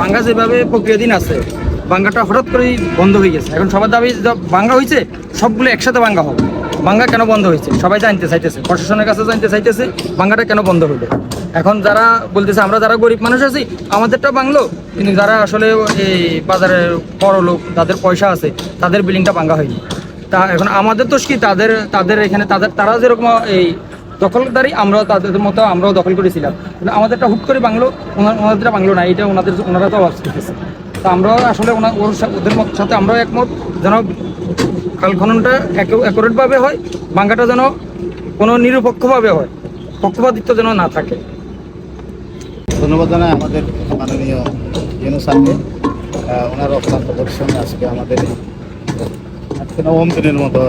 বাঙ্গা যেভাবে প্রক্রিয়াধীন আছে বাঙ্গাটা হঠাৎ করেই বন্ধ হয়ে গেছে। এখন সবার দাবি বাঙ্গা হয়েছে, সবগুলো একসাথে বাঙ্গা হবে। বাঙ্গা কেন বন্ধ হয়েছে? সবাই জানতে চাইতেছে, প্রশাসনের কাছে জানতে চাইতেছে বাঙ্গাটা কেন বন্ধ হলো? এখন যারা বলতেছে, আমরা যারা গরিব মানুষ আছি, আমাদেরটা বাংলো। কিন্তু যারা আসলে এই বাজারের বড় লোক, তাদের পয়সা আছে, তাদের বিল্ডিংটা বাঙ্গা হয়নি। তা এখন আমাদের তো কি? তাদের তাদের এখানে, তাদের, তারা যেরকম এই দখলদারি আমরাও তাদের মতো আমরাও দখল করেছিলাম। কিন্তু আমাদেরটা হুট করে বাংলো ওনাদেরটা বাংলো না এটা ওনাদের ওনারা তো অবাক করতেছে। তা আমরাও আসলে ওনা ওর ওদের সাথে আমরাও একমত যেন খাল খননটা অ্যাকুরেটভাবে হয় বাংলাটা যেন কোনো নিরপেক্ষভাবে হয় পক্ষপাতিত্ব যেন না থাকে। ধন্যবাদ জানাই আমাদের মাননীয় স্যারকে। আহ, ওনার পরিশ্রমে আজকে আমাদের নবম দিনের মতো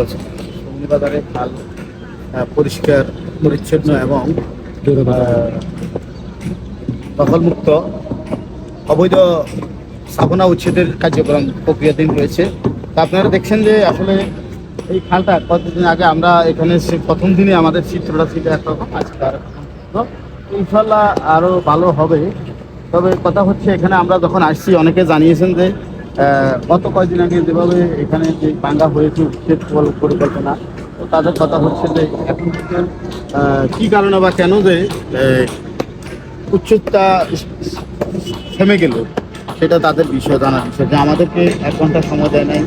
বাজারে খাল পরিষ্কার পরিচ্ছন্ন এবং দখলমুক্ত। অবৈধ স্থাপনা উচ্ছেদের কার্যক্রম প্রক্রিয়াধীন রয়েছে। তা আপনারা দেখছেন যে আসলে এই খালটা কতদিন আগে আমরা এখানে প্রথম দিনে আমাদের চিত্রটা ছিল একরকম আজকে আর ইনশাল্লাহ আরও ভালো হবে। তবে কথা হচ্ছে এখানে আমরা যখন আসছি, অনেকে জানিয়েছেন যে গত কয়েকদিন আগে যেভাবে এখানে যে বাঙ্গা হয়েছে, উচ্ছেদ পরিকল্পনা তাদের কথা হচ্ছে যে কি কারণে বা কেন যে উচ্ছেদটা থেমে গেল, সেটা তাদের বিষয় জানার বিষয়। যে আমাদেরকে এক ঘণ্টা সময় দেয় নাই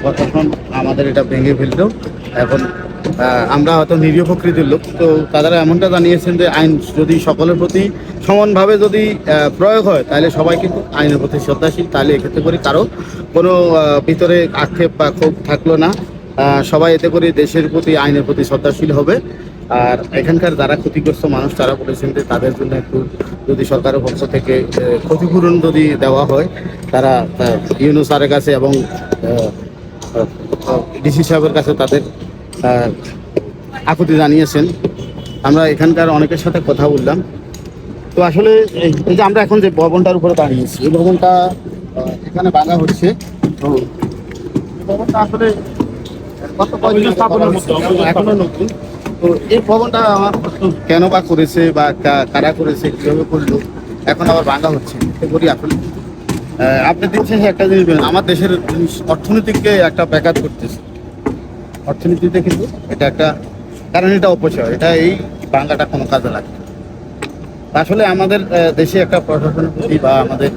প্রশাসন আমাদের এটা ভেঙে ফেলল। এখন আমরা হয়তো নিরীহ প্রকৃতির লোক, তো তারা এমনটা জানিয়েছেন যে আইন যদি সকলের প্রতি সমানভাবে যদি প্রয়োগ হয়, তাহলে সবাই কিন্তু আইনের প্রতি শ্রদ্ধাশীল, তাহলে এক্ষেত্রে করে কারও কোনো ভিতরে আক্ষেপ বা ক্ষোভ থাকল না। সবাই এতে করে দেশের প্রতি, আইনের প্রতি শ্রদ্ধাশীল হবে। আর এখানকার যারা ক্ষতিগ্রস্ত মানুষ, তারা বলেছেন যে তাদের জন্য একটু যদি সরকারের পক্ষ থেকে ক্ষতিপূরণ যদি দেওয়া হয়, তারা ইউনো স্যারের কাছে এবং ডিসি সাহেবের কাছে তাদের আকুতি জানিয়েছেন। আমরা এখানকার অনেকের সাথে কথা বললাম। তো আসলে, এই যে আমরা এখন যে ভবনটার উপরে দাঁড়িয়েছি, এই ভবনটা এখানে ভাঙা হচ্ছে। তো ভবনটা আসলে কত কয়দিন স্থাপনের মতো এখনও নতুন। তো এই ভবনটা আমার কেন বা করেছে বা কারা করেছে কীভাবে করল এখন আবার ভাঙা হচ্ছে করি আসলে আপনি শেষে একটা জিনিস আমার দেশের অর্থনীতিকে একটা ব্যাঘাত করতেছে অর্থনীতিতে কিন্তু এটা একটা কারণ এটা অপচয় এটা এই বাংলাটা কোনো কাজে লাগে আসলে আমাদের দেশে একটা প্রশাসনের প্রতি বা আমাদের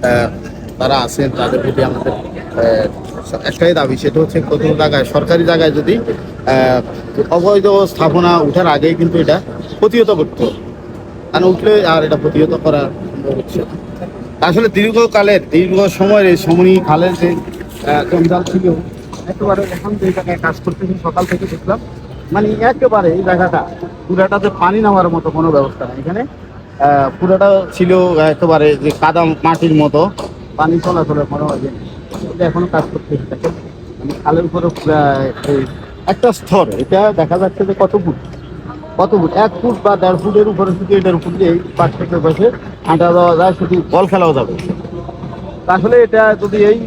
আহ, যারা আছেন তাদের প্রতি আমাদের একটাই দাবি, সেটা হচ্ছে কোনো জায়গায়, সরকারি জায়গায় যদি অবৈধ স্থাপনা উঠার আগেই কিন্তু এটা প্রতিহত করতে হবে। কারণ উঠলে আর এটা প্রতিহত করা হচ্ছে আসলে দীর্ঘকালের, দীর্ঘ সময়ের এই সমনি খালের যে জঞ্জাল ছিল, একেবারে এখন যে জায়গায় কাজ করতেছি, সকাল থেকে দেখলাম মানে একেবারে এই জায়গাটা, পুরাটাতে পানি নামার মতো কোনো ব্যবস্থা নেই। এখানে পুরোটা ছিল একেবারে যে কাদা মাটির মতো, পানি চলাচলের মনে হয় এটা এখনও কাজ করতেছি দেখেন মানে খালের উপরে একটা স্তর, এটা দেখা যাচ্ছে যে কত ফুট? কত ফুট? এক ফুট বা দেড় ফুটের উপরে শুধু এটার উপর দিয়ে পাশ থেকে বসে হাঁটা দেওয়া যায়, শুধু বল খেলাও যাবে। তা আসলে এটা যদি এই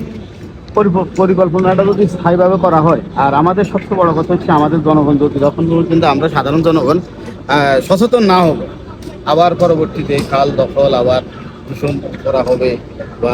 পরিকল্পনাটা যদি স্থায়ীভাবে করা হয়, আর আমাদের সবচেয়ে বড় কথা হচ্ছে আমাদের জনগণ যদি তখন কিন্তু আমরা সাধারণ জনগণ সচেতন না হবে, আবার পরবর্তীতে খাল দখল, আবার দূষণ করা হবে বা